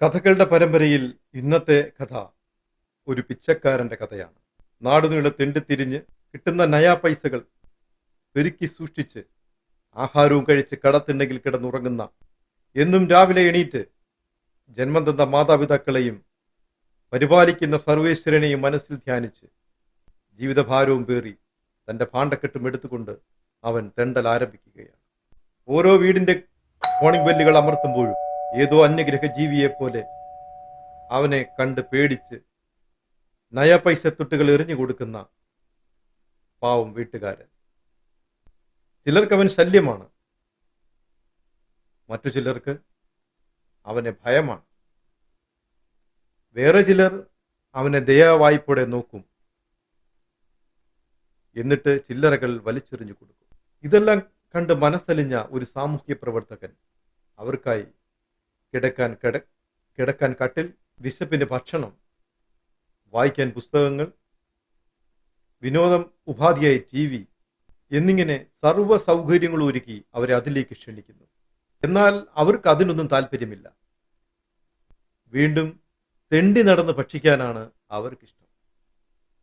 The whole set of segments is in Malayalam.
കഥകളുടെ പരമ്പരയിൽ ഇന്നത്തെ കഥ ഒരു പിച്ചക്കാരന്റെ കഥയാണ്. നാടുനീളെ തെണ്ടിത്തിരിഞ്ഞ് കിട്ടുന്ന നയാ പൈസകൾ പെരുക്കി സൂക്ഷിച്ച് ആഹാരവും കഴിച്ച് കടത്തിണ്ടെങ്കിൽ കിടന്നുറങ്ങുന്ന എന്നും രാവിലെ എണീറ്റ് ജന്മം തന്ന മാതാപിതാക്കളെയും പരിപാലിക്കുന്ന സർവേശ്വരനെയും മനസ്സിൽ ധ്യാനിച്ച് ജീവിതഭാരവും പേറി തന്റെ ഭാണ്ഡക്കെട്ടും എടുത്തുകൊണ്ട് അവൻ തെണ്ടൽ ആരംഭിക്കുകയാണ്. ഓരോ വീടിന്റെ കോണിംഗ് ബെല്ലുകൾ അമർത്തുമ്പോഴും ഏതോ അന്യഗ്രഹ ജീവിയെ പോലെ അവനെ കണ്ട് പേടിച്ച് നയപൈസ പൈസത്തൊട്ടുകൾ എറിഞ്ഞു കൊടുക്കുന്ന പാവം വീട്ടുകാരൻ. ചിലർക്ക് അവൻ ശല്യമാണ്. മറ്റു ചിലർക്ക് അവനെ ഭയമാണ്. വേറെ ചിലർ അവനെ ദയാവായ്പോടെ നോക്കും. എന്നിട്ട് ചില്ലറകൾ വലിച്ചെറിഞ്ഞു കൊടുക്കും. ഇതെല്ലാം കണ്ട് മനസ്സലിഞ്ഞ ഒരു സാമൂഹ്യ പ്രവർത്തകൻ അവർക്കായി കിടക്കാൻ കിട കിടക്കാൻ കട്ടിൽ വിശപ്പിന്റെ ഭക്ഷണം വായിക്കാൻ പുസ്തകങ്ങൾ വിനോദം ഉപാധിയായി ടി വി എന്നിങ്ങനെ സർവ സൗകര്യങ്ങളും ഒരുക്കി അവരെ അതിലേക്ക് ക്ഷണിക്കുന്നു. എന്നാൽ അവർക്ക് അതിനൊന്നും താല്പര്യമില്ല. വീണ്ടും തെണ്ടി നടന്ന് ഭക്ഷിക്കാനാണ് അവർക്കിഷ്ടം.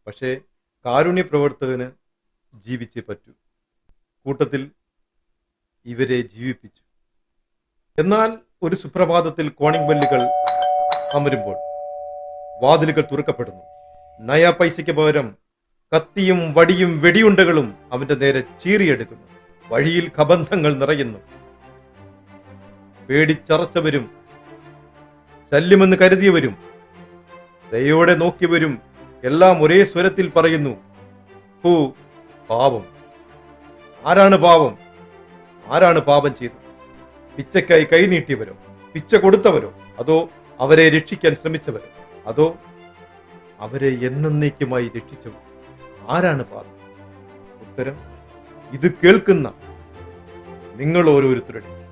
പക്ഷേ കാരുണ്യ പ്രവർത്തകന് ജീവിച്ചേ പറ്റൂ. കൂട്ടത്തിൽ ഇവരെ ജീവിപ്പിച്ചു. എന്നാൽ ഒരു സുപ്രഭാതത്തിൽ കോണിംഗ് ബെല്ലുകൾ അമരുമ്പോൾ വാതിലുകൾ തുറക്കപ്പെടുന്നു. നയ പൈസയ്ക്ക് പകരം കത്തിയും വടിയും വെടിയുണ്ടകളും അവന്റെ നേരെ ചീറിയെടുക്കുന്നു. വഴിയിൽ കബന്ധങ്ങൾ നിറയുന്നു. പേടിച്ചറച്ചവരും ശല്യമെന്ന് കരുതിയവരും ദയോടെ നോക്കിയവരും എല്ലാം ഒരേ സ്വരത്തിൽ പറയുന്നു ഹൂ പാവം. ആരാണ് പാവം? ആരാണ് പാപം ചെയ്തത്? പിച്ചയ്ക്കായി കൈനീട്ടിയവരോ പിച്ച കൊടുത്തവരോ? അതോ അവരെ രക്ഷിക്കാൻ ശ്രമിച്ചവരോ? അതോ അവരെ എന്നേക്കുമായി രക്ഷിച്ചവർ ആരാണ് പാപം? ഉത്തരം ഇത് കേൾക്കുന്ന നിങ്ങൾ ഓരോരുത്തരുടെ